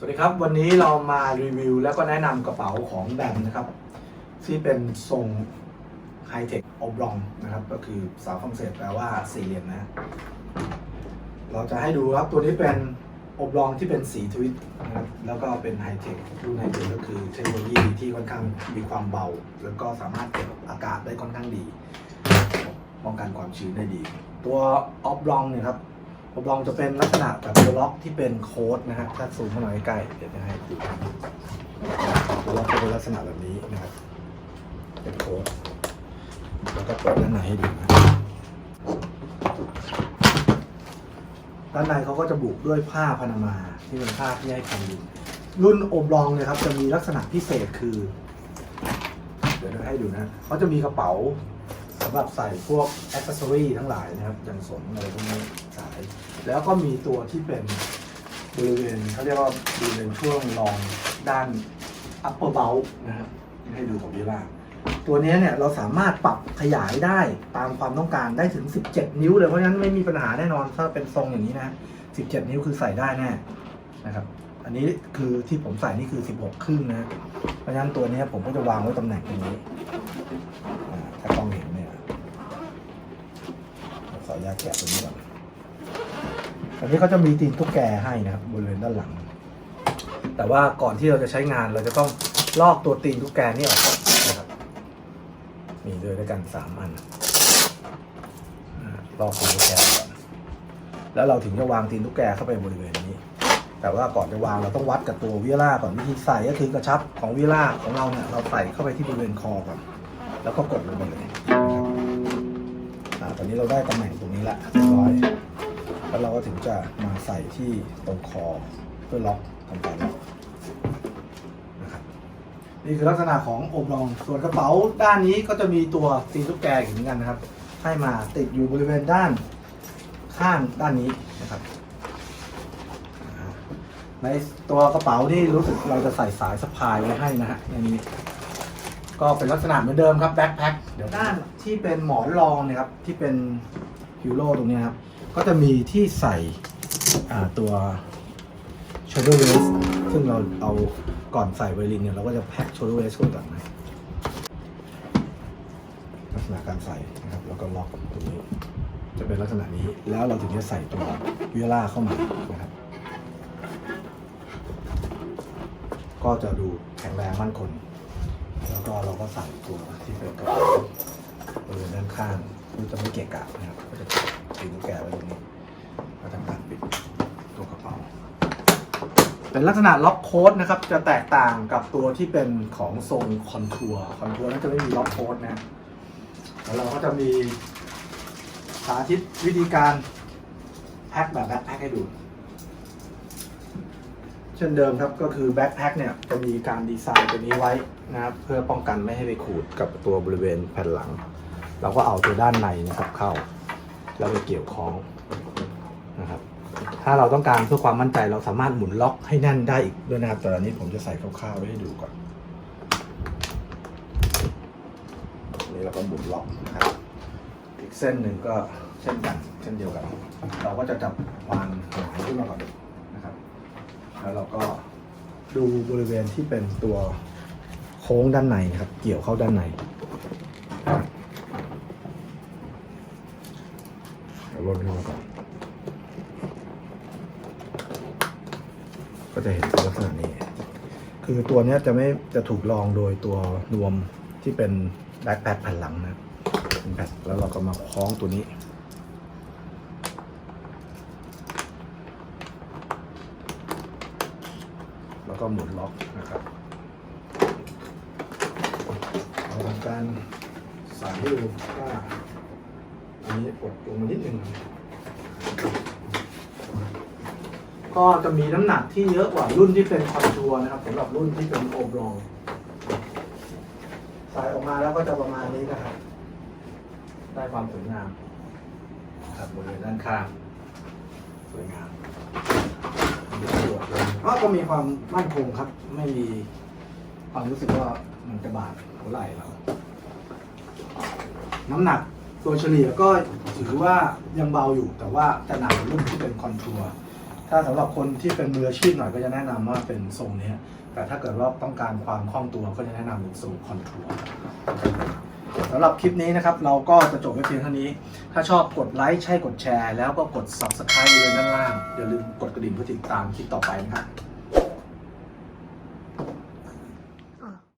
สวัสดีครับ วันนี้เรามารีวิว แล้วก็แนะนำกระเป๋าของแบมนะครับ ที่เป็นทรงไฮเทคโอบลองนะครับ ก็คือภาษาฝรั่งเศสแปลว่าสี่เหลี่ยมนะ เราจะให้ดูครับตัวนี้เป็นโอบลองที่เป็นสีทวิตนะครับแล้วก็เป็นไฮเทครุ่นไฮเทคก็คือเทคโนโลยีที่ค่อนข้างมีความเบา แล้วก็สามารถเก็บอากาศได้ค่อนข้างดีป้องกันความชื้นได้ดี ตัวออฟลองเนี่ยครับ ออฟลองจะเป็นลักษณะแบบตัวล็อกที่เป็นโค้ดนะฮะถ้าซูมเข้ามาใกล้ๆเดี๋ยวจะให้ดูตัวล็อกจะเป็นลักษณะแบบนี้นะครับเป็นโค้ดแล้วก็เปิดด้านในให้ดูนะด้านในเขาก็จะบุกด้วยผ้าพานามาที่เป็นผ้าที่ให้ความเย็นรุ่นอบลองเนี่ยครับจะมีลักษณะพิเศษคือ เดี๋ยวจะให้ดูนะเขาจะมีกระเป๋าำหรับใส่พวกอ c เ e s s o r y ทั้งหลายนะครับอย่างสนอะไรพวกนี้สาย แล้วก็มีตัวที่เป็นบริเวณเขาเรียกว่าบริเวณช่วงรองด้าน upper b o u นะครับให้ดูของวิล่าตัวนี้เนี่ยเราสามารถปรับขยายได้ตามความต้องการได้ถึง 17 นิ้วเลยเพราะฉะนั้นไม่มีปัญหาแน่นอนถ้าเป็นทรงอย่างนี้นะ 17 นิ้วคือใส่ได้แน่นะครับ อันนี้คือที่ผมใส่นี่คือ 16 ครึ่งนะ เพราะฉะนั้นตัวนี้ผมก็จะวางไว้ตำแหน่งตรงนี้อ่าถ้ากล้องเห็น ออนุญาตแกะตัวนี้ก่อนอันนี้เขาจะมีตีนตุ๊กแกให้นะครับบริเวณด้านหลัง แต่ว่าก่อนที่เราจะใช้งานเราจะต้องลอกตัวตีนตุ๊กแกนี่ออกก่อนนะครับมีด้วยด้วยกันสามอันลอกตีนตุ๊กแกก่อนแล้วเราถึงจะวางตีนตุ๊กแกเข้าไปบริเวณนี้ แต่ว่าก่อนจะวางเราต้องวัดกับตัววิล่าก่อนวิธีใส่ก็คือกระชับของวิล่าของเราเนี่ยเราใส่เข้าไปที่บริเวณคอก่อน แล้วก็กดลงไปเลยนะครับ ตอนนี้เราได้ตำแหน่งตรงนี้ละเรียบร้อย แล้วเราก็ถึงจะมาใส่ที่ตรงคอเพื่อล็อกทำการล็อกนะครับ นี่คือลักษณะของอบรอง ส่วนกระเป๋าด้านนี้ก็จะมีตัวตีทุกแกอีกเหมือนกันนะครับ ให้มาติดอยู่บริเวณด้านข้างด้านนี้นะครับ ในตัวกระเป๋านี่รู้สึกเราจะใส่สายสะพายไว้ให้นะฮะในนี้ ก็เป็นลักษณะเหมือนเดิมครับแบ็คแพ็คเดี๋ยวด้านที่เป็นหมอนรองเนะครับที่เป็นฮิวโรตรงเนี้ยครับก็จะมีที่ใส่อ่าตัว shoulder waist ซึ่งเราเอาก่อนใส่ไวลินเนี่ยเราก็จะแพ็ค shoulder waist ก่อนก่อนนะลักษณะการใส่นะครับแล้วก็ล็อกตรงนี้จะเป็นลักษณะนี้แล้วเราถึงจะใส่ตัววิล่าเข้ามานะครับ ก็จะดูแข็งแรงมั่นคงแล้ว ก็เราก็ใส่ตัวที่เป็นกระเป๋าบริเวณด้านข้างเพื่อจะไม่เกะกะนะครับก็จะติดลูกแกะไว้ตรงนี้แล้วทำการปิดตัวกระเป๋าเป็นลักษณะล็อกโค้ดนะครับ จะแตกต่างกับตัวที่เป็นของทรงคอนทัวร์คอนทัวร์นั้นจะไม่มีล็อกโค้ดนะแล้วเราก็จะมีสาธิตวิธีการแพ็คแบบแบ็คแพ็คให้ดู เช่นเดิมครับก็คือแบ็คแพ็คเนี่ยจะมีการดีไซน์ตัวนี้ไว้นะครับเพื่อป้องกันไม่ให้ไปขูดกับตัวบริเวณแผ่นหลัง เราก็เอาตัวด้านในนะครับเข้า แล้วไปเกี่ยวคล้องนะครับ ถ้าเราต้องการเพื่อความมั่นใจเราสามารถหมุนล็อกให้แน่นได้อีกด้วยนะครับแต่อันนี้ผมจะใส่คร่าวๆไว้ให้ดูก่อนนี้เราก็หมุนล็อกนะครับอีกเส้นหนึ่งก็เช่นกันเช่นเดียวกัน เราก็จะจับวางหงายขึ้นมาก่อน แล้วเราก็ดูบริเวณที่เป็นตัวโค้งด้านในครับ เกี่ยวเข้าด้านในเราลดขึ้นมาก่อน ก็จะเห็นลักษณะนี้ คือตัวนี้จะไม่จะถูกรองโดยตัวรวมที่เป็นแบ็คแพดแผ่นหลังนะครับเป็นแล้วเราก็มาคล้องตัวนี้ แล้ว ก็หมุนล็อกนะครับเราทำการใส่ให้ดูว่าอันนี้กดลงมานิดนึงก็จะมีน้ำหนักที่เยอะกว่ารุ่นที่เป็นคอนทัวร์นะครับสำหรับรุ่นที่เป็นโอบรองใส่ออกมาแล้วก็จะประมาณนี้นะครับ ได้ความสวยงามครับบริเวณด้านข้างสวยงาม ก็ก็มีความมั่นคงครับ ไม่มีความรู้สึกว่ามันจะบาดหัวไหล่เรา น้ำหนักตัวเฉลี่ยก็ถือว่ายังเบาอยู่ แต่ว่าจะหนักกว่ารุ่นที่เป็นคอนทัวร์ถ้าสำหรับคนที่เป็นมืออาชีพหน่อยก็จะแนะนำว่าเป็นทรงนี้แต่ถ้าเกิดว่าต้องการความคล่องตัวก็จะแนะนำเป็นทรงคอนทัวร์ สำหรับคลิปนี้นะครับ เราก็จะจบไว้เพียงเท่านี้ ถ้าชอบกดไลค์ใช่กดแชร์ แล้วก็กด subscribe เลยด้านล่างอย่าลืมกดกระดิ่งเพื่อติดตามคลิปต่อไปนะครับ